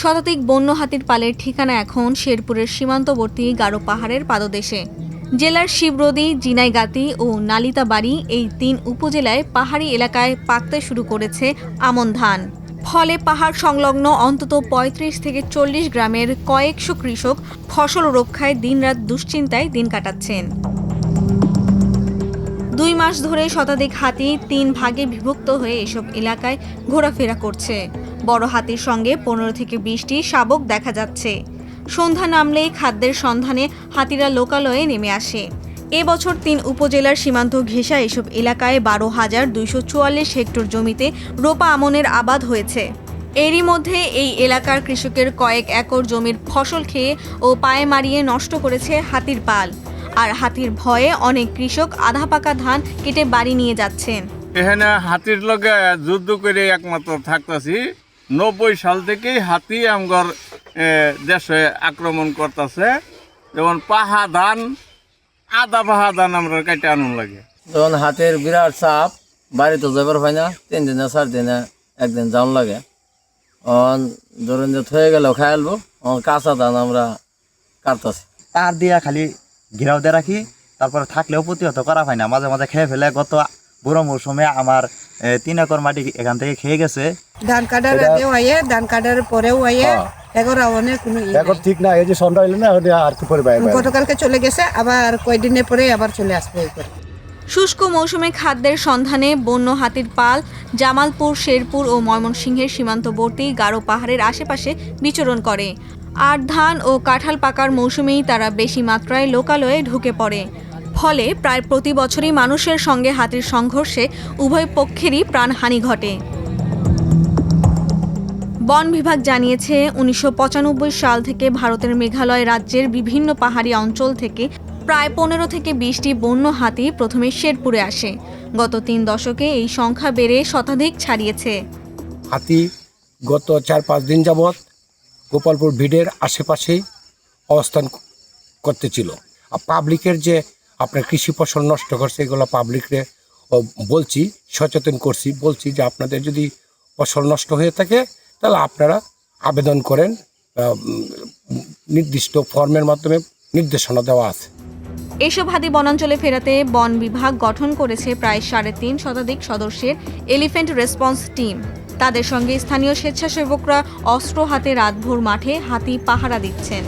শতাধিক বন্য হাতির পালের ঠিকানা এখন শেরপুরের সীমান্তবর্তী গারো পাহাড়ের পাদদেশে। জেলার শিবরদি, জিনাইগাতি ও নালিতাবাড়ি এই তিন উপজেলায় পাহাড়ি এলাকায় পাকতে শুরু করেছে আমন ধান। ফলে পাহাড় সংলগ্ন অন্তত ৩৫ থেকে চল্লিশ গ্রামের কয়েকশো কৃষক ফসল রক্ষায় দিনরাত দুশ্চিন্তায় দিন কাটাচ্ছেন। দুই মাস ধরে শতাধিক হাতি তিন ভাগে বিভক্ত হয়ে এসব এলাকায় ঘোরাফেরা করছে। বড় হাতির সঙ্গে পনেরো থেকে বিশটি শাবক দেখা যাচ্ছে। সন্ধ্যা নামলেই খাদ্যের সন্ধানে হাতিরা লোকালয়ে নেমে আসে। এবছর তিন উপজেলার সীমান্ত ঘেঁষা এসব এলাকায় বারো হাজার দুইশো চুয়াল্লিশ হেক্টর জমিতে রোপা আমনের আবাদ হয়েছে। এরই মধ্যে এই এলাকার কৃষকের কয়েক একর জমির ফসল খেয়ে ও পায়ে মারিয়ে নষ্ট করেছে হাতির পাল। আর হাতির ভয়ে অনেক কৃষক আধা পাকা ধান কেটে বাড়ি নিয়ে যাচ্ছেন। এখানে হাতির লগে যুদ্ধ করে একমাত্র থাকতেছি। নব্বই সাল থেকেই হাতি আমগর দেশে আক্রমণ করতেছে। যেমন পাহা ধান আদা পাহা ধান আমরা কাটে আনুন লাগে। যখন হাতের বিরাট চাপ বাড়িতে যাবার হয় না তিন দিনে চার দিনে একদিন যাওয়ান লাগে। অন ধরুন যে থয়ে গেলেও খাই আলবো অন কাঁচা ধান আমরা কাটতাছি। তার দিয়া খালি ঘেরাও দিয়ে রাখি তারপরে থাকলেও প্রতিহত করা হয় না মাঝে মাঝে খেয়ে ফেলে গত বুড়ো মৌসুমে আমার তিন একর মাটি এখান থেকে খেয়ে গেছে। ধান কাটার আগেও আইয়ে ধান কাটার পরেও আইয়ে এগোর অনেক ইয়ে এখন ঠিক না এই যে সন্ধ্যা হইলে না আর কি পরে গতকালকে চলে গেছে আবার কয়দিনের পরে আবার চলে আসবে শুষ্ক মৌসুমে খাদ্যের সন্ধানে বন্য হাতির পাল জামালপুর শেরপুর ও ময়মনসিংহের সীমান্তবর্তী গারো পাহাড়ের আশেপাশে বিচরণ করে। আর ধান ও কাঁঠাল পাকার মৌসুমেই তারা বেশি মাত্রায় লোকালয়ে ঢুকে পড়ে। ফলে প্রায় প্রতি বছরই মানুষের সঙ্গে হাতির সংঘর্ষে উভয় পক্ষেরই প্রাণহানি ঘটে। বন বিভাগ জানিয়েছে, উনিশশো পঁচানব্বই সাল থেকে ভারতের মেঘালয় রাজ্যের বিভিন্ন পাহাড়ি অঞ্চল থেকে প্রায় পনেরো থেকে বিশটি বন্য হাতি প্রথমে শেরপুরে আসে। গত তিন দশকে এই সংখ্যা বেড়ে শতাধিক ছাড়িয়েছে। হাতি গত চার পাঁচ দিন যাবৎ গোপালপুর ভিড়ের আশেপাশেই অবস্থান করতেছিল। আর পাবলিকের যে আপনার কৃষি ফসল নষ্ট করছে, এগুলো পাবলিকরে বলছি, সচেতন করছি, বলছি যে আপনাদের যদি ফসল নষ্ট হয়ে থাকে, তাহলে আপনারা আবেদন করেন নির্দিষ্ট ফর্মের মাধ্যমে নির্দেশনা দেওয়া আছে। এসব হাতি বনাঞ্চলে ফেরাতে বন বিভাগ গঠন করেছে প্রায় সাড়ে তিন শতাধিক সদস্যের এলিফ্যান্ট রেসপন্স টিম তাদের সঙ্গে স্থানীয় স্বেচ্ছাসেবকরা অস্ত্র হাতে রাতভোর মাঠে হাতি পাহারা দিচ্ছেন।